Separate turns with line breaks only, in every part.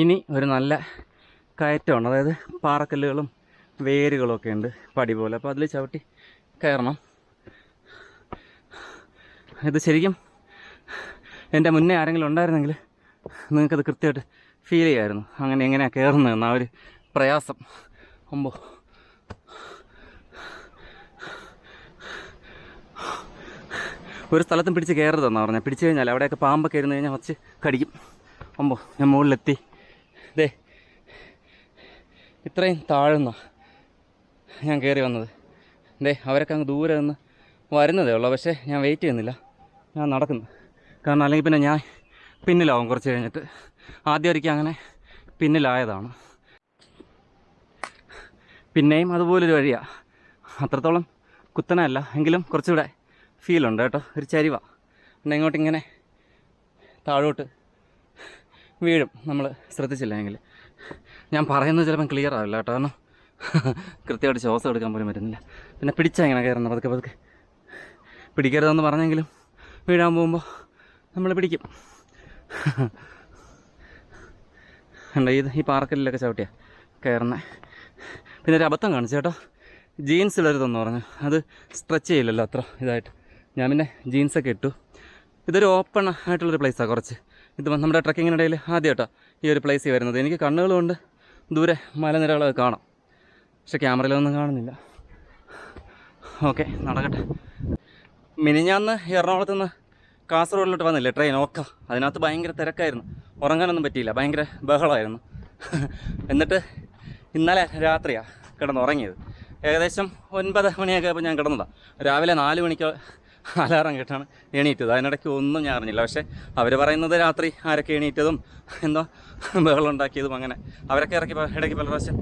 ഇനി ഒരു നല്ല കയറ്റമാണ് അതായത് പാറക്കല്ലുകളും വേരുകളൊക്കെ ഉണ്ട് പടി പോലെ അപ്പോൾ അതിൽ ചവിട്ടി കയറണം ഇത് ശരിക്കും എൻ്റെ മുന്നേ ആരെങ്കിലും ഉണ്ടായിരുന്നെങ്കിൽ നിങ്ങൾക്കത് കൃത്യമായിട്ട് ഫീൽ ചെയ്യായിരുന്നു അങ്ങനെ എങ്ങനെയാണ് കയറുന്നതെന്ന് ആ ഒരു പ്രയാസം അമ്പോ ഒരു സ്ഥലത്തും പിടിച്ച് കയറരുതെന്നാണ് പറഞ്ഞത് പിടിച്ചു കഴിഞ്ഞാൽ അവിടെയൊക്കെ പാമ്പൊക്കെ ഇരുന്ന് കഴിഞ്ഞാൽ വച്ച് കടിക്കും അമ്പോ ഞാൻ മുകളിലെത്തി ദേ ഇത്രയും താഴ്ന്ന ഞാൻ കയറി വന്നത് ദേ അവരൊക്കെ അങ്ങ് ദൂരെ നിന്ന് വരുന്നതേ ഉള്ളൂ പക്ഷേ ഞാൻ വെയിറ്റ് ചെയ്യുന്നില്ല ഞാൻ നടക്കുന്നു കാരണം അല്ലെങ്കിൽ പിന്നെ ഞാൻ പിന്നിലാവും കുറച്ച് കഴിഞ്ഞിട്ട് ആദ്യം ഒരിക്കൽ അങ്ങനെ പിന്നിലായതാണ് പിന്നെയും അതുപോലൊരു വഴിയാണ് അത്രത്തോളം കുത്തനല്ല എങ്കിലും കുറച്ചുകൂടെ ഫീലുണ്ട് കേട്ടോ ഒരു ചരിവാണ് പിന്നെ ഇങ്ങോട്ടിങ്ങനെ താഴോട്ട് വീഴും നമ്മൾ ശ്രദ്ധിച്ചില്ലെങ്കിൽ ഞാൻ പറയുന്നത് ചിലപ്പം ക്ലിയർ ആവില്ല കേട്ടോ കാരണം കൃത്യമായിട്ട് ശ്വാസം എടുക്കാൻ പോലും പറ്റുന്നില്ല പിന്നെ പിടിച്ചാൽ ഇങ്ങനെ കയറുന്നത് പതുക്കെ പതുക്കെ പിടിക്കരുതെന്ന് പറഞ്ഞെങ്കിലും വീഴാൻ പോകുമ്പോൾ നമ്മൾ പിടിക്കും ഉണ്ട് ഇത് ഈ പാർക്കലിലൊക്കെ ചവിട്ടിയാ കയറുന്നത് പിന്നെ ഒരു അബദ്ധം കാണിച്ചു കേട്ടോ ജീൻസ് ഇടരുതെന്ന് പറഞ്ഞു അത് സ്ട്രെച്ച് ചെയ്യില്ലല്ലോ അത്ര ഇതായിട്ട് ഞാൻ പിന്നെ ജീൻസൊക്കെ ഇട്ടു ഇതൊരു ഓപ്പൺ ആയിട്ടുള്ളൊരു പ്ലേസാണ് കുറച്ച് ഇത് നമ്മുടെ ട്രക്കിങ്ങിനിടയിൽ ആദ്യമായിട്ടാണ് ഈ ഒരു പ്ലേസിൽ വരുന്നത് എനിക്ക് കണ്ണുകളുണ്ട് ദൂരെ മലനിരകളൊക്കെ കാണാം പക്ഷെ ക്യാമറയിലൊന്നും കാണുന്നില്ല ഓക്കെ നടക്കട്ടെ മിനിഞ്ഞാന്ന് എറണാകുളത്ത് നിന്ന് കാസർഗോഡിലോട്ട് വന്നില്ലേ ട്രെയിൻ ഓക്കെ അതിനകത്ത് ഭയങ്കര തിരക്കായിരുന്നു ഉറങ്ങാനൊന്നും പറ്റിയില്ല ഭയങ്കര ബഹളമായിരുന്നു എന്നിട്ട് ഇന്നലെ രാത്രിയാണ് കിടന്നുറങ്ങിയത് ഏകദേശം ഒൻപത് മണിയൊക്കെ ഇപ്പോൾ ഞാൻ കിടന്നതാണ് രാവിലെ നാല് മണിക്ക് അലാറം കേട്ടാണ് എണീറ്റത് അതിനിടയ്ക്ക് ഒന്നും ഞാൻ അറിഞ്ഞില്ല പക്ഷേ അവർ പറയുന്നത് രാത്രി ആരൊക്കെ എണീറ്റതും എന്തോ ബഹളം ഉണ്ടാക്കിയതും അങ്ങനെ അവരൊക്കെ ഇറക്കി ഇടയ്ക്ക് പല പ്രാവശ്യം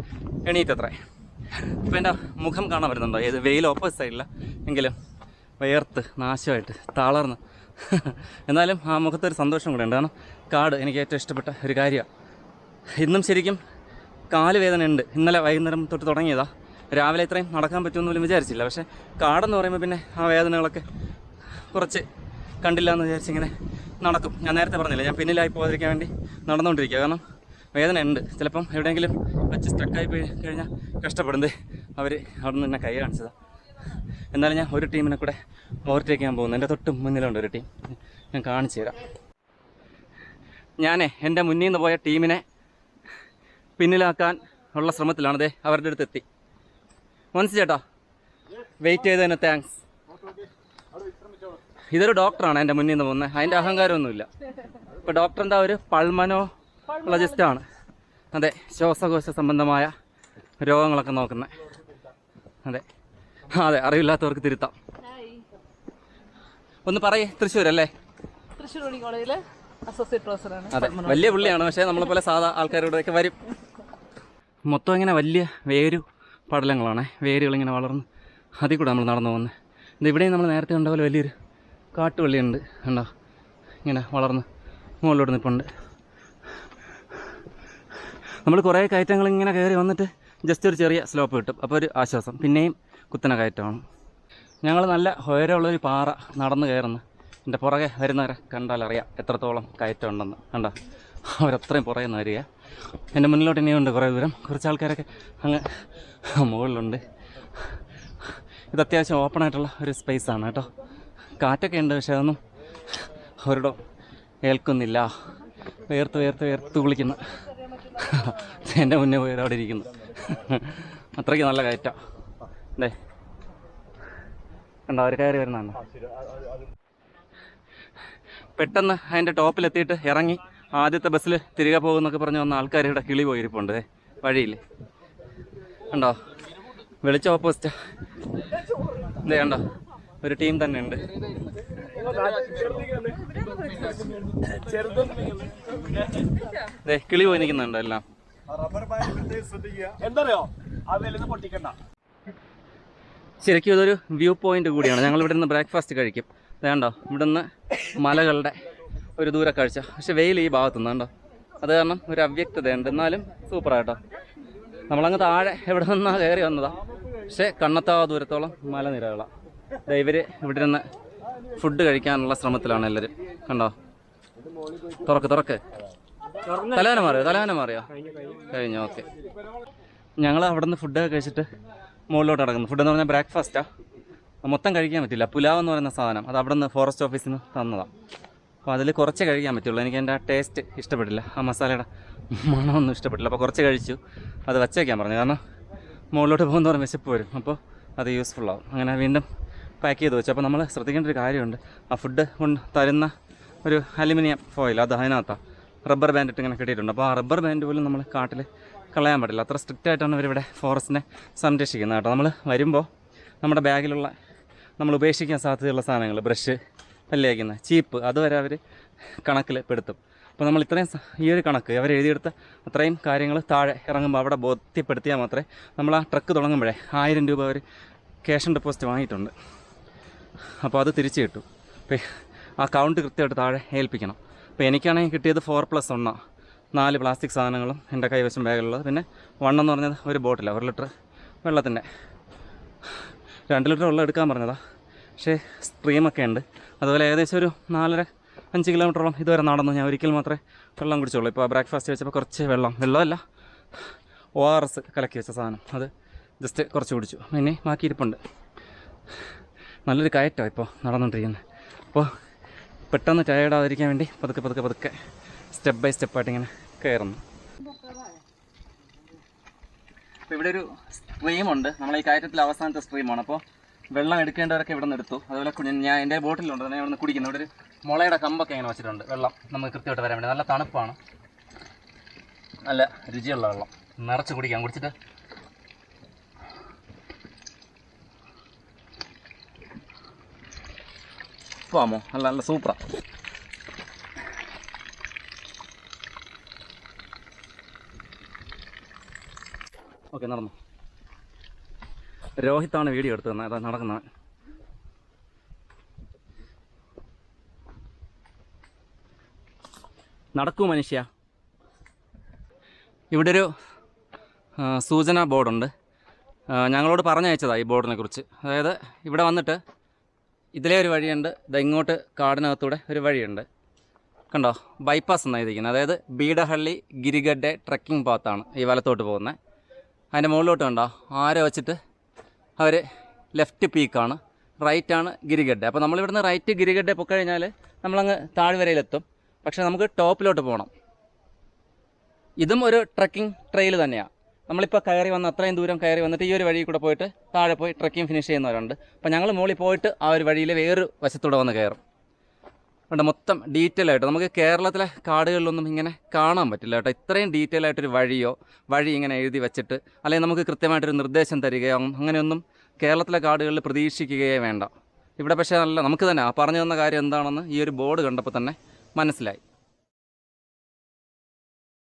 എണീറ്റത്രേ ഇപ്പം എൻ്റെ മുഖം കാണാൻ വരുന്നുണ്ടോ ഏത് വെയിൽ ഓപ്പോസിറ്റ് സൈഡില്ല എങ്കിലും വേർത്ത് നാശമായിട്ട് തളർന്ന് എന്നാലും ആ മുഖത്തൊരു സന്തോഷം കൂടെ ഉണ്ട് കാരണം കാട് എനിക്ക് ഏറ്റവും ഇഷ്ടപ്പെട്ട ഒരു കാര്യമാണ് ഇന്നും ശരിക്കും കാല് വേദന ഉണ്ട് ഇന്നലെ വൈകുന്നേരം തൊട്ട് തുടങ്ങിയതാണ് രാവിലെ ഇത്രയും നടക്കാൻ പറ്റുമെന്ന് പോലും വിചാരിച്ചില്ല പക്ഷേ കാടെന്ന് പറയുമ്പോൾ പിന്നെ ആ വേദനകളൊക്കെ കുറച്ച് കണ്ടില്ല എന്ന് വിചാരിച്ചിങ്ങനെ നടക്കും ഞാൻ നേരത്തെ പറഞ്ഞില്ല ഞാൻ പിന്നിലായി പോകാതിരിക്കാൻ വേണ്ടി നടന്നുകൊണ്ടിരിക്കുക കാരണം വേദന ഉണ്ട് ചിലപ്പം എവിടെയെങ്കിലും വെച്ച് സ്ട്രക്കായി പോയി കഴിഞ്ഞാൽ കഷ്ടപ്പെടുന്നത് അവർ അവിടെ നിന്ന് എന്നെ കൈ കാണിച്ചതാണ് എന്നാലും ഞാൻ ഒരു ടീമിനെ കൂടെ ഓവർടേക്ക് ചെയ്യാൻ പോകുന്നു എൻ്റെ തൊട്ട് മുന്നിലുണ്ട് ഒരു ടീം ഞാൻ കാണിച്ചു തരാം ഞാനേ എൻ്റെ മുന്നിൽ നിന്ന് പോയ ടീമിനെ പിന്നിലാക്കാൻ ഉള്ള ശ്രമത്തിലാണ് അതേ അവരുടെ അടുത്ത് എത്തി മനസ്സിലേട്ടോ വെയിറ്റ് ചെയ്തതിന് താങ്ക്സ് ഇതൊരു ഡോക്ടറാണ് എൻ്റെ മുന്നിൽ നിന്ന് പോകുന്നത് അതിൻ്റെ അഹങ്കാരമൊന്നുമില്ല ഇപ്പോൾ ഡോക്ടർ എന്താ ഒരു ആണ് അതെ ശ്വാസകോശ സംബന്ധമായ രോഗങ്ങളൊക്കെ നോക്കുന്നത് അതെ അതെ അറിവില്ലാത്തവർക്ക് തിരുത്താം ഒന്ന് പറയേ തൃശ്ശൂർ അല്ലേ
കോളേജിലെ അസോസിയേറ്റ് പ്രൊഫസറാണ്
അതെ വലിയ പുള്ളിയാണ് പക്ഷേ നമ്മളെ പോലെ സാധാ ആൾക്കാരോടൊക്കെ വരും മൊത്തം ഇങ്ങനെ വലിയ വേരു പടലങ്ങളാണ് വേരുകളിങ്ങനെ വളർന്ന് അതിൽ കൂടെ നമ്മൾ നടന്നു പോകുന്നത് ഇത് ഇവിടെയും നമ്മൾ നേരത്തെ ഉണ്ടാവില്ല വലിയൊരു കാട്ടുവള്ളിയുണ്ട് കണ്ടോ ഇങ്ങനെ വളർന്ന് മുകളിലോട്ട് നിൽപ്പുണ്ട് നമ്മൾ കുറേ കയറ്റങ്ങൾ ഇങ്ങനെ കയറി വന്നിട്ട് ജസ്റ്റ് ഒരു ചെറിയ സ്ലോപ്പ് കിട്ടും അപ്പോൾ ഒരു ആശ്വാസം പിന്നെയും കുത്തന കയറ്റമാണ് ഞങ്ങൾ നല്ല ഉയരമുള്ളൊരു പാറ നടന്ന് കയറുന്നു എൻ്റെ പുറകെ വരുന്നവരെ കണ്ടാൽ അറിയാം എത്രത്തോളം കയറ്റം ഉണ്ടെന്ന് കണ്ടോ അവരത്രയും പുറകെ നിന്ന് വരിക എൻ്റെ മുന്നിലോട്ട് ഇനിയുണ്ട് കുറേ ദൂരം കുറച്ച് ആൾക്കാരൊക്കെ അങ്ങ് മുകളിലുണ്ട് ഇത് അത്യാവശ്യം ഓപ്പണായിട്ടുള്ള ഒരു സ്പേസാണ് കേട്ടോ കാറ്റൊക്കെ ഉണ്ട് പക്ഷെ അതൊന്നും ഒരിടം ഏൽക്കുന്നില്ല വേർത്ത് വേർത്ത് വേർത്ത് കുളിക്കുന്ന എൻ്റെ മുന്നേ പോയി അവിടെ ഇരിക്കുന്നു അത്രയ്ക്ക് നല്ല കയറ്റാ അല്ലേ കണ്ടോ അവർ കയറി വരുന്നതാണ് പെട്ടെന്ന് അതിൻ്റെ ടോപ്പിലെത്തിയിട്ട് ഇറങ്ങി ആദ്യത്തെ ബസ്സിൽ തിരികെ പോകുന്നൊക്കെ പറഞ്ഞ് വന്ന ആൾക്കാർ ഇവിടെ കിളി പോയിരിപ്പുണ്ട് വഴിയിൽ കണ്ടോ വെളിച്ച ഓപ്പോസിറ്റ് ഇതേ കണ്ടോ ഒരു ടീം തന്നെ ഉണ്ട് കിളി പോയി നിൽക്കുന്നുണ്ടോ എല്ലാം ശരിക്കും ഇതൊരു വ്യൂ പോയിന്റ് കൂടിയാണ് ഞങ്ങൾ ഇവിടെ നിന്ന് ബ്രേക്ക്ഫാസ്റ്റ് കഴിക്കും വേണ്ടോ ഇവിടുന്ന് മലകളുടെ ഒരു ദൂര കാഴ്ച പക്ഷെ വെയിൽ ഈ ഭാഗത്തുനിന്ന് കണ്ടോ അത് കാരണം ഒരു അവ്യക്തതയുണ്ട് എന്നാലും സൂപ്പറായിട്ടോ നമ്മളങ്ങ് താഴെ എവിടെ നിന്നാ കയറി വന്നതാ പക്ഷേ കണ്ണത്താ ദൂരത്തോളം മലനിരകളാണ് ഇവര് ഇവിടെ നിന്ന് ഫുഡ് കഴിക്കാനുള്ള ശ്രമത്തിലാണ് എല്ലാരും കണ്ടോ തുറക്ക് തുറക്ക് തലവേന മാറിയോ തലവേന മാറിയോ കഴിഞ്ഞു ഓക്കെ ഞങ്ങൾ അവിടെ നിന്ന് ഫുഡൊക്കെ കഴിച്ചിട്ട് മുകളിലോട്ട് ഇടക്കുന്നു ഫുഡ് എന്ന് പറഞ്ഞാൽ ബ്രേക്ക്ഫാസ്റ്റാ മൊത്തം കഴിക്കാൻ പറ്റില്ല പുലാവ് എന്ന് പറയുന്ന സാധനം അത് അവിടെ നിന്ന് ഫോറസ്റ്റ് ഓഫീസിൽ നിന്ന് തന്നതാണ് അപ്പോൾ അതിൽ കുറച്ച് കഴിക്കാൻ പറ്റുള്ളൂ എനിക്ക് എൻ്റെ ആ ടേസ്റ്റ് ഇഷ്ടപ്പെട്ടില്ല ആ മസാലയുടെ മണമൊന്നും ഇഷ്ടപ്പെട്ടില്ല അപ്പോൾ കുറച്ച് കഴിച്ചു അത് വച്ചേക്കാൻ പറഞ്ഞു കാരണം മുകളിലോട്ട് പോകുന്നതോറും വിശപ്പ് വരും അപ്പോൾ അത് യൂസ്ഫുള്ളാകും അങ്ങനെ വീണ്ടും പാക്ക് ചെയ്ത് വെച്ചു അപ്പോൾ നമ്മൾ ശ്രദ്ധിക്കേണ്ട ഒരു കാര്യമുണ്ട് ആ ഫുഡ് കൊണ്ട് തരുന്ന ഒരു അലുമിനിയം ഫോയിൽ അത് അതിനകത്താണ് റബ്ബർ ബാൻഡ് ഇട്ട് ഇങ്ങനെ കിട്ടിയിട്ടുണ്ട് അപ്പോൾ ആ റബ്ബർ ബാൻഡ് പോലും നമ്മൾ കാട്ടിൽ കളയാൻ പറ്റില്ല അത്ര സ്ട്രിക്റ്റ് ആയിട്ടാണ് ഇവരിവിടെ ഫോറസ്റ്റിനെ സംരക്ഷിക്കുന്നത് കേട്ടോ നമ്മൾ വരുമ്പോൾ നമ്മുടെ ബാഗിലുള്ള നമ്മൾ ഉപേക്ഷിക്കാൻ സാധ്യതയുള്ള സാധനങ്ങൾ ബ്രഷ് അല്ലേക്കുന്ന ചീപ്പ് അതുവരെ അവർ കണക്കിൽ പെടുത്തും അപ്പോൾ നമ്മൾ ഇത്രയും ഈ ഒരു കണക്ക് അവർ എഴുതിയെടുത്ത് അത്രയും കാര്യങ്ങൾ താഴെ ഇറങ്ങുമ്പോൾ അവിടെ ബോധ്യപ്പെടുത്തിയാൽ മാത്രമേ നമ്മൾ ആ ട്രക്ക് തുടങ്ങുമ്പോഴേ ആയിരം രൂപ അവർ ക്യാഷ് ഡെപ്പോസിറ്റ് വാങ്ങിയിട്ടുണ്ട് അപ്പോൾ അത് തിരിച്ചു കിട്ടും അപ്പോൾ ആ കൗണ്ട് കൃത്യമായിട്ട് താഴെ ഏൽപ്പിക്കണം അപ്പോൾ എനിക്കാണെങ്കിൽ കിട്ടിയത് ഫോർ പ്ലസ് ഒന്നാ നാല് പ്ലാസ്റ്റിക് സാധനങ്ങളും എൻ്റെ കൈവശം ബാഗിലുള്ളത് പിന്നെ വണ്ണെന്ന് പറഞ്ഞത് ഒരു ബോട്ടിൽ ഒരു ലിറ്റർ വെള്ളത്തിൻ്റെ രണ്ട് ലിറ്റർ വെള്ളം എടുക്കാൻ പറഞ്ഞതാ പക്ഷേ സ്ട്രീമൊക്കെ ഉണ്ട് അതുപോലെ ഏകദേശം ഒരു നാലര അഞ്ച് കിലോമീറ്ററോളം ഇതുവരെ നടന്നു ഞാൻ ഒരിക്കൽ മാത്രമേ വെള്ളം കുടിച്ചുള്ളൂ ഇപ്പോൾ ബ്രേക്ക്ഫാസ്റ്റ് വെച്ചപ്പോൾ കുറച്ച് വെള്ളം വെള്ളമല്ല ഒ ആർ എസ് കലക്കി വെച്ച സാധനം അത് ജസ്റ്റ് കുറച്ച് കുടിച്ചു ഇനി ബാക്കി ഇരിപ്പുണ്ട് നല്ലൊരു കയറ്റമാണ് ഇപ്പോൾ നടന്നുകൊണ്ടിരിക്കുന്നത് അപ്പോൾ പെട്ടെന്ന് ടയർഡാതിരിക്കാൻ വേണ്ടി പതുക്കെ പതുക്കെ പതുക്കെ സ്റ്റെപ്പ് ബൈ സ്റ്റെപ്പായിട്ട് ഇങ്ങനെ കയറുന്നു അപ്പോൾ ഇവിടെ ഒരു സ്ട്രീമുണ്ട് നമ്മൾ ഈ കയറ്റത്തിൽ അവസാനത്തെ സ്ട്രീമാണ് അപ്പോൾ വെള്ളം എടുക്കേണ്ടവരൊക്കെ ഇവിടെ നിന്ന് എടുത്തു അതുപോലെ ഞാൻ എൻ്റെ ബോട്ടിലുണ്ട് തന്നെ ഇവിടെ നിന്ന് കുടിക്കുന്നു ഇവിടെ ഒരു മുളയുടെ കമ്പൊക്കെ ഇങ്ങനെ വെച്ചിട്ടുണ്ട് വെള്ളം നമുക്ക് കൃത്യമായിട്ട് വരാൻ വേണ്ടി നല്ല തണുപ്പാണ് നല്ല രുചിയുള്ള വെള്ളം നിറച്ച് കുടിക്കാം കുടിച്ചിട്ട് വാമോ നല്ല നല്ല സൂപ്പറാണ് ഓക്കെ നടന്നു രോഹിത്താണ് വീഡിയോ എടുത്തു തന്നെ അതാ നടക്കുന്നത് നടക്കൂ മനുഷ്യ ഇവിടെ ഒരു സൂചന ബോർഡുണ്ട് ഞങ്ങളോട് പറഞ്ഞയച്ചതാണ് ഈ ബോർഡിനെ കുറിച്ച് അതായത് ഇവിടെ വന്നിട്ട് ഇതിലേ ഒരു വഴിയുണ്ട് ഇത് ഇങ്ങോട്ട് കാടിനകത്തൂടെ ഒരു വഴിയുണ്ട് കണ്ടോ ബൈപ്പാസ് എന്നാണ് ഇരിക്കുന്നത് അതായത് ബീഡഹള്ളി ഗിരിഗഡ്ഡെ ട്രക്കിംഗ് പാത്താണ് ഈ വലത്തോട്ട് പോകുന്നത് അതിൻ്റെ മുകളിലോട്ട് കണ്ടോ ആരെ വെച്ചിട്ട് അവർ ലെഫ്റ്റ് പീക്കാണ് റൈറ്റാണ് ഗിരിഗഡ്ഡെ അപ്പോൾ നമ്മളിവിടുന്ന് റൈറ്റ് ഗിരിഗഡ്ഡെ കഴിഞ്ഞാൽ നമ്മളങ്ങ് താഴ്വരയിലെത്തും പക്ഷേ നമുക്ക് ടോപ്പിലോട്ട് പോകണം ഇതും ഒരു ട്രക്കിംഗ് ട്രെയിൽ തന്നെയാണ് നമ്മളിപ്പോൾ കയറി വന്ന് അത്രയും ദൂരം കയറി വന്നിട്ട് ഈ ഒരു വഴി കൂടെ പോയിട്ട് താഴെ പോയി ട്രക്കിംഗ് ഫിനിഷ് ചെയ്യുന്നവരുണ്ട് അപ്പോൾ ഞങ്ങൾ മുകളിൽ പോയിട്ട് ആ ഒരു വഴിയിൽ വേറൊരു വശത്തൂടെ വന്ന് കയറും ഉണ്ട് മൊത്തം ഡീറ്റെയിൽ ആയിട്ട് നമുക്ക് കേരളത്തിലെ കാടുകളിലൊന്നും ഇങ്ങനെ കാണാൻ പറ്റില്ല കേട്ടോ ഇത്രയും ഡീറ്റെയിൽ ആയിട്ടൊരു വഴിയോ വഴി ഇങ്ങനെ എഴുതി വെച്ചിട്ട് അല്ലെങ്കിൽ നമുക്ക് കൃത്യമായിട്ടൊരു നിർദ്ദേശം തരികയോ അങ്ങനെയൊന്നും കേരളത്തിലെ കാടുകളിൽ പ്രതീക്ഷിക്കുകയേ വേണ്ട ഇവിടെ പക്ഷേ നല്ല നമുക്ക് തന്നെ പറഞ്ഞു തന്ന കാര്യം എന്താണെന്ന് ഈ ഒരു ബോർഡ് കണ്ടപ്പോൾ തന്നെ മനസ്സിലായി